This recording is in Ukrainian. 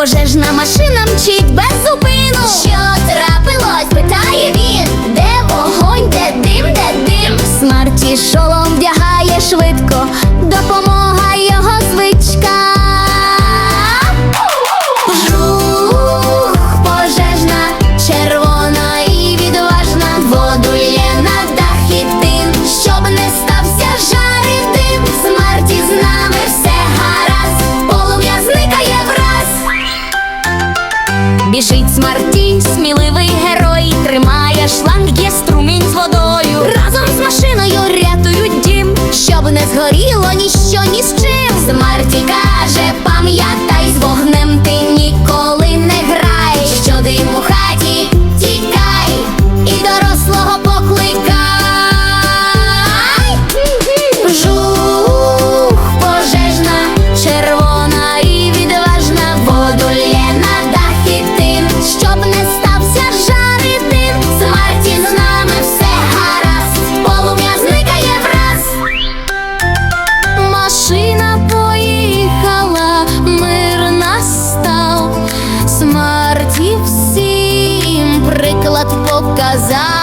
пожежна машина мчить без зупину. Що трапилось? Питає він, де вогонь, де дим, де дим. Смерті шолом вдягає швидко. Допомога. Сміливий герой, тримає шланг, є струмінь з водою. Разом з машиною рятують дім, щоб не згоріло ніщо ні з чим. Смерті каже, пам'ятай. сказав.